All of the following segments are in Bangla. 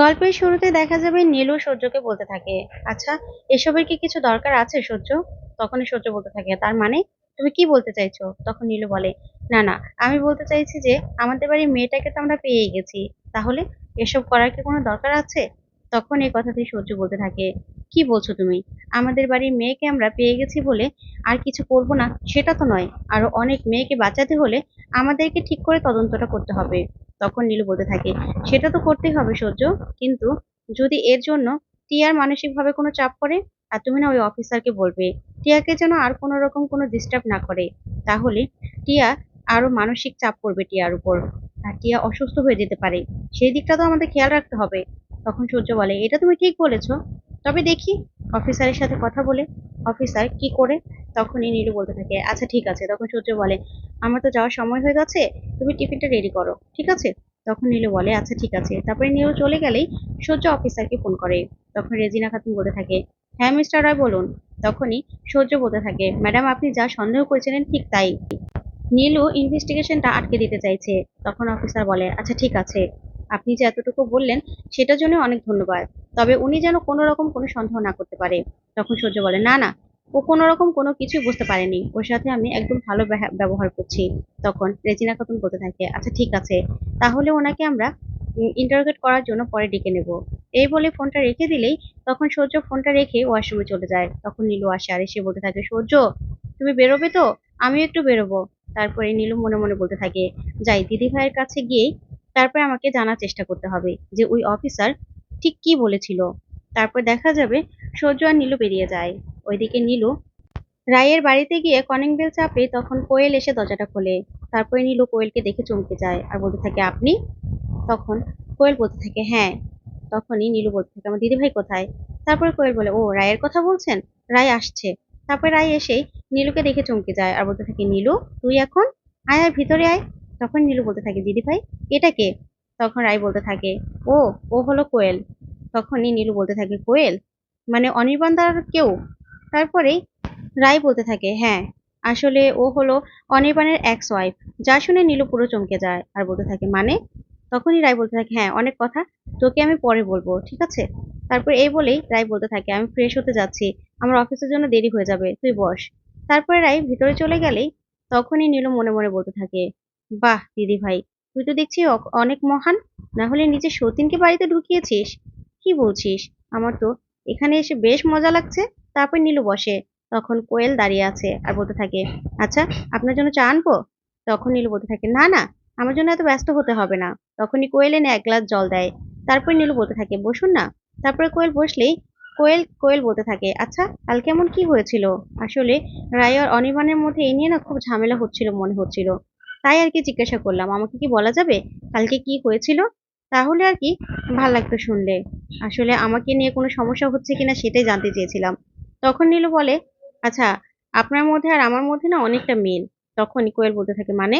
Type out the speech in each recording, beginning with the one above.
গল্পের শুরুতে দেখা যাবে নীলু সূর্যকে বলতে থাকে আচ্ছা এসবের কি কিছু দরকার আছে সূর্য? তখনই সূর্য বলতে থাকে, তার মানে? তুমি কি বলতে চাইছো? তখন নীলু বলে, না না, আমি বলতে চাইছি যে, আমাদের বাড়ির মেয়েটাকে তো আমরা পেয়ে গেছি। তাহলে এসব করার কি কোনো দরকার আছে? তখন এই কথাটি সূর্য বলতে থাকে, কি বলছো তুমি? আমাদের বাড়ির মেয়েকে আমরা পেয়ে গেছি বলে আর কিছু করব না, সেটা তো নয়। আরও অনেক মেয়েকে বাঁচাতে হলে আমাদেরকে ঠিক করে তদন্তটা করতে হবে। তখন নীলু বলতে থাকে, সেটা তো করতেই হবে সহ্য কিন্তু যদি এর জন্য টিয়ার মানসিকভাবে কোনো চাপ পড়ে, আর তুমি না ওই অফিসারকে বলবে, টিয়াকে যেন আর কোনো রকম কোনো ডিস্টার্ব না করে, তাহলে টিয়া আরও মানসিক চাপ পড়বে টিয়ার উপর। আর টিয়া অসুস্থ হয়ে যেতে পারে। সেই দিকটা তো আমাদের খেয়াল রাখতে হবে। তখন সূর্য বলে, এটা তুমি ঠিক বলেছ। তবে দেখি, অফিসারের সাথে কথা বলে, অফিসার কি করে? তখনই নীলু বলতে থাকে আচ্ছা ঠিক আছে। তখন সূর্য বলে আমার তো যাওয়ার সময় হয়ে গেছে, তুমি টিফিনটা রেডি করো, ঠিক আছে? তখন নীলু বলে আচ্ছা ঠিক আছে। তারপরে নীলু চলে গেলেই সূর্য অফিসারকে ফোন করে। তখন রেজিনা খাতুন বলতে থাকে হ্যাঁ মিস্টার রায়, বলুন। তখনই সূর্য বলতে থাকে, ম্যাডাম, আপনি যা সন্দেহ করেছিলেন ঠিক তাই। নীলু ইনভেস্টিগেশনটা আটকে দিতে চাইছে। তখন অফিসার বলে আচ্ছা ঠিক আছে। আপনি যে এতটুকু বললেন, সেটার জন্য অনেক ধন্যবাদ। তবে উনি যেন কোনো রকম কোনো সন্দেহ না করতে পারে। তখন সূর্য বলে, না না ও কোনো রকম কোনো কিছু বুঝতে পারেনি। ওর সাথে আমি একদম ভালো ব্যা- ব্যবহার করছি তখন রেজিনা খাতুন বলতে থাকে আচ্ছা ঠিক আছে। তাহলে ওনাকে আমরা ইন্টারোগেট করার জন্য পরে ডেকে নেব। এই বলে ফোনটা রেখে দিলেই তখন সূর্য ফোনটা রেখে ওয়াশরুমে চলে যায়। তখন নীলু আসে আর এসে বলতে থাকে, সূর্য, তুমি বেরোবে তো? আমিও একটু বেরোবো। তারপরে নীলু মনে মনে বলতে থাকে, যাই, দিদি ভাইয়ের কাছে গিয়েই তারপরে আমাকে জানার চেষ্টা করতে হবে যে ওই অফিসার ঠিক কি বলেছিল? তারপর দেখা যাবে সূর্য আর নীলু বেরিয়ে যায়। ওইদিকে নীলু। রায়ের বাড়িতে গিয়ে কনিং বেল চাপে তখন কোয়েল এসে দরজাটা খোলে। তারপরে নীলু কোয়েলকে দেখে চমকে যায় আর বলতে থাকে, আপনি? তখন কোয়েল বলতে থাকে হ্যাঁ। তখনই নীলু বলতে থাকে, আমার দিদিভাই কোথায়? তারপরে কোয়েল বলে, ও, রায়ের কথা বলছেন? রায় আসছে। তারপরে রায় এসেই নীলুকে দেখে চমকে যায় আর বলতে থাকে, নীলু, তুই এখন আয় আয়, ভিতরে আয়। তখন নীলু বলতে থাকে, দিদিভাই, এটা কে? তখন রায় বলতে থাকে, ও ও হলো কোয়েল। তখনই নীলু বলতে থাকে, কোয়েল? মানে অনির্বাণদার কেউ? তারপরেই রায় বলতে থাকে হ্যাঁ আসলে ও হলো অনির্বাণের এক্স ওয়াইফ যা শুনে নীলু পুরো চমকে যায় আর বলতে থাকে মানে? তখনই রায় বলতে থাকে হ্যাঁ অনেক কথা, তোকে আমি পরে বলব, ঠিক আছে? তারপর এই বলেই রায় বলতে থাকে, আমি ফ্রেশ হতে যাচ্ছি, আমার অফিসের জন্য দেরি হয়ে যাবে, তুই বস। তারপরে রায় ভিতরে চলে গেলেই তখনই নীলু মনে মনে বলতে থাকে, বাহ, দিদি ভাই, তুই তো দেখছি অনেক মহান, না হলে নিজের সতীনকে বাড়িতে ঢুকিয়েছিস? কি বলছিস? আমার তো এখানে এসে বেশ মজা লাগছে। তারপর নীলু বসে। তখন কোয়েল দাঁড়িয়ে আছে আর বলতে থাকে আচ্ছা আপনার জন্য চা আনব? তখন নীলু বলতে থাকে, না না, আমার জন্য এত ব্যস্ত হতে হবে না। তখনই কোয়েল এনে এক গ্লাস জল দেয়। তারপর নীলু বলতে থাকে, বসুন না। তারপরে কোয়েল বসলেই কোয়েল কোয়েল বলতে থাকে আচ্ছা কালকে এমন কি হয়েছিল? আসলে রায় আর অনির্বাণের মধ্যে এই নিয়ে না খুব ঝামেলা হচ্ছিল, মনে হচ্ছিল। তাই আর কি জিজ্ঞাসা করলাম, আমাকে কি বলা যাবে কালকে কি হয়েছিল? তাহলে আর কি ভালো লাগতো শুনলে। আসলে আমাকে নিয়ে কোনো সমস্যা হচ্ছে কিনা সেটাই জানতে চেয়েছিলাম। তখন নীলু বলে আচ্ছা আপনার মধ্যে আর আমার মধ্যে না অনেকটা মিল। তখন কোয়েল বলতে থাকে মানে?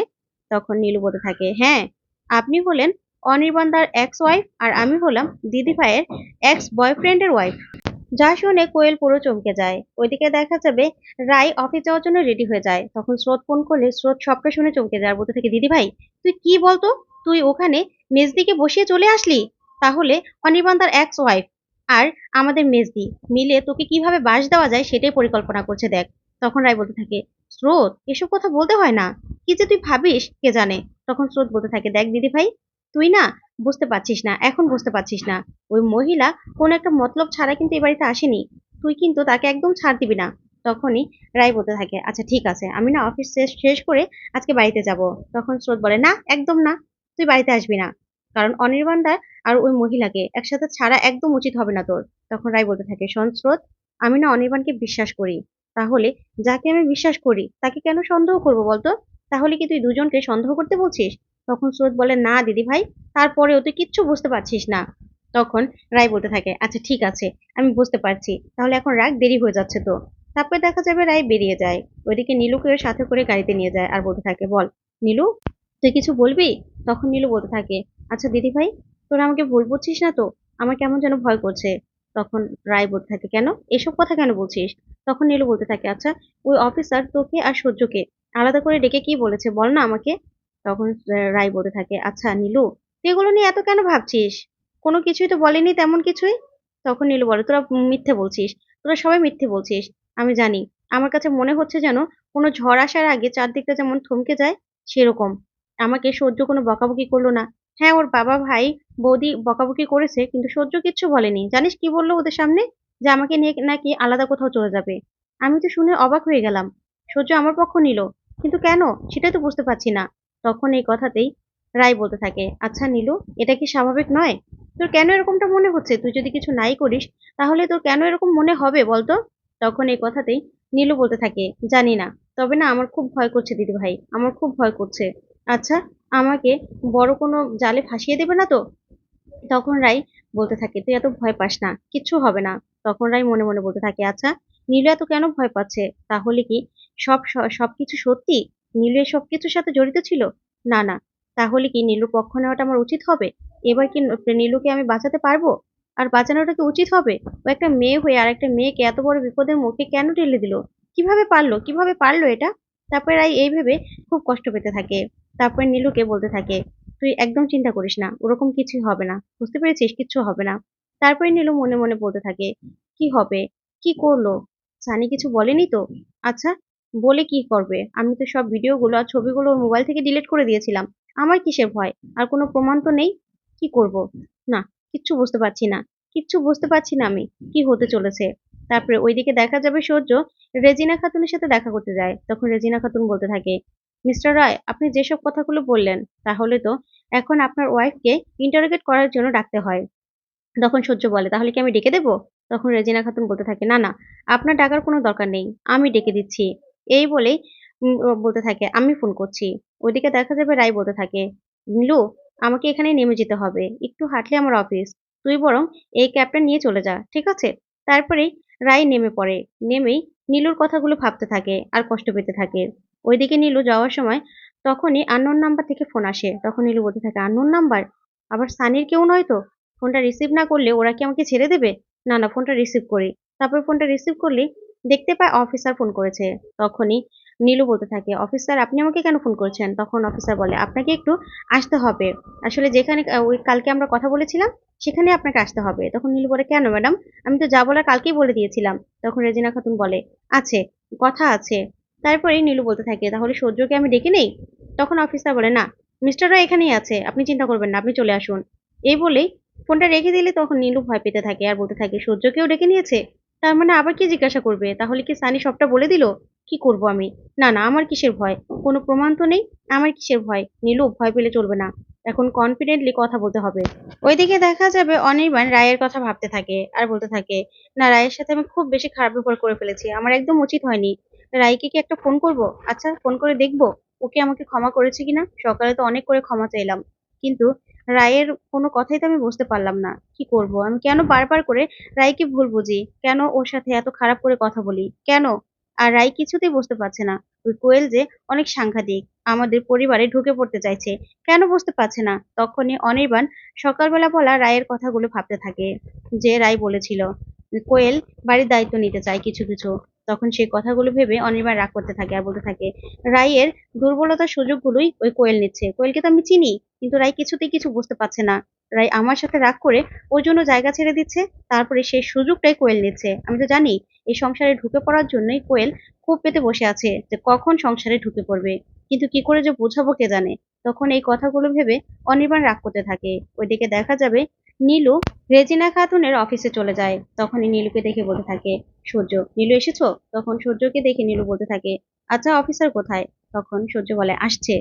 তখন নীলু বলতে থাকে হ্যাঁ আপনি হলেন অনির্বাণদার এক্স ওয়াইফ আর আমি হলাম দিদি ভাইয়ের এক্স বয়ফ্রেন্ডের ওয়াইফ যা শুনে কোয়েল পুরো চমকে যায়। ওইদিকে দেখা যাবে রায় অফিস যাওয়ার জন্য রেডি হয়ে যায়। তখন স্রোত ফোন করলে স্রোত সবটা শুনে চমকে যায় বলতে থাকে দিদি ভাই তুই কি বলতো? তুই ওখানে মেজদিকে বসিয়ে চলে আসলি? তাহলে অনির্বাণদার এক্স ওয়াইফ আর আমাদের মেজদি মিলে তোকে কীভাবে বাস দেওয়া যায় সেটাই পরিকল্পনা করছে দেখ। তখন রায় বলতে থাকে, স্রোত, এসব কথা বলতে হয় না। কি যে তুই ভাবিস, কে জানে? তখন স্রোত বলতে থাকে, দেখ দিদি ভাই, তুই না বুঝতে পারছিস না, এখন বুঝতে পারছিস না। ওই মহিলা কোনো একটা মতলব ছাড়া কিন্তু এ বাড়িতে আসেনি। তুই কিন্তু তাকে একদম ছাড় দিবি না। তখনই রায় বলতে থাকে আচ্ছা ঠিক আছে, আমি না অফিস শেষ শেষ করে আজকে বাড়িতে যাব। তখন স্রোত বলে, না, একদম না, তুই বাড়িতে আসবি না। কারণ অনির্বাণদার আর ওই মহিলাকে একসাথে ছাড়া একদম উচিত হবে না তোর। তখন রায় বলতে থাকে, শোন স্রোত, আমি না অনির্বাণকে বিশ্বাস করি। তাহলে যাকে আমি বিশ্বাস করি, তাকে কেন সন্দেহ করব বলতো? তাহলে কি তুই দুজনকে সন্দেহ করতে বলছিস? তখন স্রোত বলে, না দিদি ভাই, তারপরেও তুই কিচ্ছু বুঝতে পারছিস না। তখন রায় বলতে থাকে আচ্ছা ঠিক আছে, আমি বুঝতে পারছি। তাহলে এখন রাগ দেরি হয়ে যাচ্ছে তো। তারপরে দেখা যাবে রায় বেরিয়ে যায়। ওইদিকে নীলুকে সাথে করে গাড়িতে নিয়ে যায় আর বলতে থাকে, বল, নীলু, তুই কিছু বলবি? তখন নীলু বলতে থাকে আচ্ছা দিদি ভাই, তোরা আমাকে ভুল বুঝছিস না তো? আমার কেমন যেন ভয় করছে। তখন রায় বলতে থাকে, কেন? এসব কথা কেন বলছিস? তখন নীলু বলতে থাকে আচ্ছা ওই অফিসার তোকে আর সূর্যকে আলাদা করে ডেকে কি বলেছে বল না আমাকে? তখন রায় বলতে থাকে আচ্ছা নীলু তুই এগুলো নিয়ে এত কেন ভাবছিস? কোনো কিছুই তো বলেনি তেমন কিছুই? তখন নীলু বলে, তোরা মিথ্যে বলছিস, তোরা সবাই মিথ্যে বলছিস, আমি জানি। আমার কাছে মনে হচ্ছে যেন কোনো ঝড় আসার আগে চারদিকটা যেমন থমকে যায় সেরকম। আমাকে সহ্য কোনো বকাবকি করল না। হ্যাঁ ওর বাবা ভাই বৌদি বকাবকি করেছে, কিন্তু সহ্য কিচ্ছু বলেনি। জানিস কি বলল ওদের সামনে? যে আমাকে নিয়ে নাকি আলাদা কোথাও চলে যাবে। আমি তো শুনে অবাক হয়ে গেলাম। সহ্য আমার পক্ষ নিল, কিন্তু কেন? সেটাই তো বুঝতে পারছি না। তখন এই কথাতেই রায় বলতে থাকে আচ্ছা নীলু, এটা কি স্বাভাবিক নয়? তোর কেন এরকমটা মনে হচ্ছে? তুই যদি কিছু নাই করিস, তাহলে তোর কেন এরকম মনে হবে বলতো? তখন এই কথাতেই নীলু বলতে থাকে, জানি না। তবে না, আমার খুব ভয় করছে দিদি ভাই আমার খুব ভয় করছে। আচ্ছা আমাকে বড় কোনো জালে ফাঁসিয়ে দেবে না তো? তখন রাই বলতে থাকে, তুই এত ভয় পাস না, কিচ্ছু হবে না। তখন রাই মনে মনে বলতে থাকে আচ্ছা নীলু এত কেন ভয় পাচ্ছে? তাহলে কি সব সবকিছু সত্যি? নীলু এ সবকিছুর সাথে জড়িত ছিল? না না, তাহলে কি নীলুর পক্ষ নেওয়াটা আমার উচিত হবে? এবার কি নীলুকে আমি বাঁচাতে পারব? আর বাঁচানোটা কি উচিত হবে? ও একটা মেয়ে হয়ে আর একটা মেয়েকে এত বড় বিপদের মুখে কেন ঠেলে দিল? কীভাবে পারল? কীভাবে পারল এটা? তারপরে রাই এই ভেবে খুব কষ্ট পেতে থাকে। তারপরে নীলুকে বলতে থাকে, তুই একদম চিন্তা করিস না, ওরকম কিছুই হবে না, বুঝতে পেরেছিস? কিচ্ছু হবে না। তারপরে নীলু মনে মনে বলতে থাকে, কি হবে? কি করল? সানি কিছু বলেনি তো? আচ্ছা বলে কি করবে? আমি তো সব ভিডিওগুলো আর ছবিগুলো ওর মোবাইল থেকে ডিলিট করে দিয়েছিলাম। আমার কিসের ভয়? আর কোনো প্রমাণ তো নেই? কি করব? না, কিচ্ছু বুঝতে পারছি না, কিচ্ছু বুঝতে পারছি না আমি, কি হতে চলেছে? তারপরে ওইদিকে দেখা যাবে সূর্য, রেজিনা খাতুনের সাথে দেখা করতে যায়। তখন রেজিনা খাতুন বলতে থাকে মিস্টার রায়, আপনি যেসব কথাগুলো বললেন, তাহলে তো এখন আপনার ওয়াইফকে ইন্টারোগেট করার জন্য ডাকতে হয়। তখন সূর্য বলে, তাহলে কি আমি ডেকে দেবো? তখন রেজিনা খাতুন বলতে থাকে, না না, আপনার ডাকার কোনো দরকার নেই, আমি ডেকে দিচ্ছি। এই বলেই বলতে থাকে, আমি ফোন করছি। ওইদিকে দেখা যাবে রায় বলতে থাকে, নীলু, আমাকে এখানে নেমে যেতে হবে, একটু হাঁটলে আমার অফিস তুই বরং এই ক্যাবটা নিয়ে চলে যা, ঠিক আছে? তারপরেই রায় নেমে পড়ে, নেমেই নীলুর কথাগুলো ভাবতে থাকে, আর কষ্ট পেতে থাকে। ওইদিকে নীলু যাওয়ার সময় তখনই আননোন নাম্বার থেকে ফোন আসে। তখন নীলু বলতে থাকে আননোন নাম্বার আবার সানির কেউ নয় তো? ফোনটা রিসিভ না করলে ওরা কি আমাকে ছেড়ে দেবে? না না ফোনটা রিসিভ করি। তারপর ফোনটা রিসিভ করলে দেখতে পায় অফিসার ফোন করেছে। তখনই নীলু বলতে থাকে অফিসার আপনি আমাকে কেন ফোন করছেন? তখন অফিসার বলে, আপনাকে একটু আসতে হবে। আসলে যেখানে ওই কালকে আমরা কথা বলেছিলাম, সেখানে আপনাকে আসতে হবে। তখন নীলু বলে, কেন ম্যাডাম আমি তো যা বলার কালকেই বলে দিয়েছিলাম। তখন রেজিনা খাতুন বলে, আছে, কথা আছে। তারপরে নীলু বলতে থাকে, তাহলে সূর্যকে আমি ডেকে নেই? তখন অফিসার বলে, না, মিস্টাররা এখানেই আছে, আপনি চিন্তা করবেন না, আপনি চলে আসুন। এই বলেই ফোনটা রেখে দিলে তখন নীলু ভয় পেতে থাকে আর বলতে থাকে, সূর্যকেও ডেকে নিয়েছে? তার মানে আবার কি জিজ্ঞাসা করবে? তাহলে কি সানি সবটা বলে দিল? কি করব আমি? না না, আমার কিসের ভয়? কোনো প্রমাণ তো নেই? আমার কিসের ভয়? নীলু ভয় পেলে চলবে না। এখন কনফিডেন্টলি কথা বলতে হবে। ওইদিকে দেখা যাবে অনির্বাণ রায়ের কথা ভাবতে থাকে আর বলতে থাকে, না, রায়ের সাথে আমি খুব বেশি খারাপ ব্যবহার করে ফেলেছি, আমার একদম উচিত হয়নি। রায়কে কি একটা ফোন করব? আচ্ছা ফোন করে দেখব। ওকে আমাকে ক্ষমা করেছে কিনা? সকালে তো অনেক করে ক্ষমা চাইলাম। কিন্তু রায়ের কোনো কথাই তো আমি বুঝতে পারলাম না। কি করব? আমি কেন বারবার করে রায়কে ভুল বুঝি? কেন ওর সাথে এত খারাপ করে কথা বলি? কেন? আর রায় কিছুতেই বুঝতে পারছে না। ওই কোয়েল যে অনেক সাংঘাতিক, আমাদের পরিবারে ঢুকে পড়তে চাইছে। কেন বুঝতে পারছে না? তখনই অনির্বাণ সকালবেলা বলা রায়ের কথাগুলো ভাবতে থাকে। যে রায় বলেছিল, কোয়েল বাড়ির দায়িত্ব নিতে চায় কিছু কিছু। তখন সেই কথাগুলো ভেবে অনির্বাণ রাগ করতে থাকে আর বলতে থাকে রায়ের দুর্বলতার সুযোগগুলোই ওই কোয়েল নিচ্ছে। কোয়েলকে তো আমি চিনি, কিন্তু রায় কিছুতেই কিছু বুঝতে পারছে না। রায় আমার সাথে রাগ করে ওর জন্য জায়গা ছেড়ে দিচ্ছে, তারপরে সেই সুযোগটাই কোয়েল নিচ্ছে। আমি তো জানি, এই সংসারে ঢুকে পড়ার জন্যই কোয়েল খুব পেতে বসে আছে যে কখন সংসারে ঢুকে পড়বে। কিন্তু কি করে যে বোঝাবো কে জানে? তখন এই কথাগুলো ভেবে অনির্বাণ রাগ করতে থাকে। ওইদিকে দেখা যাবে নীলু রেজিনা খাতুনের অফিসে চলে যায়। তখনই নীলুকে দেখে বলতে থাকে, সূর্য, নীলু এসেছ? তখন সূর্যকে দেখে নীলু বলতে থাকে আচ্ছা অফিসার কোথায়? তখন সূর্য বলে, আসছে।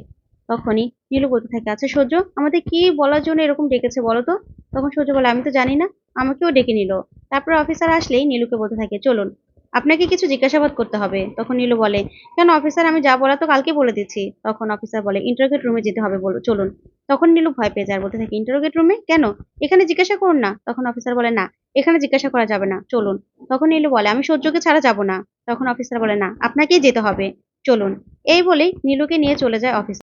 তখনই নীলু বলতে থাকে আচ্ছা সূর্য, আমাদের কি বলার জন্য এরকম ডেকেছে বলো তো? তখন সূর্য বলে, আমি তো জানি না, আমাকেও ডেকে নিল। তারপর অফিসার আসলেই নীলুকে বলতে থাকে, চলুন। আপনাকে কিছু জিজ্ঞাসাবাদ করতে হবে। তখন নীলু বলে, কেন অফিসার আমি যা বলা তো কালকে বলে দিচ্ছি। তখন অফিসার বলে ইন্টারোগেট রুমে যেতে হবে বলো চলুন। তখন নীলু ভয় পেয়ে যায়, বলতে থাকে ইন্টারোগেট রুমে কেন? এখানে জিজ্ঞাসা করুন না। তখন অফিসার বলে, না, এখানে জিজ্ঞাসা করা যাবে না, চলুন। তখন নীলু বলে, আমি সূর্যকে ছাড়া যাব না। তখন অফিসার বলে, না, আপনাকেই যেতে হবে, চলুন। এই বলেই নীলুকে নিয়ে চলে যায় অফিস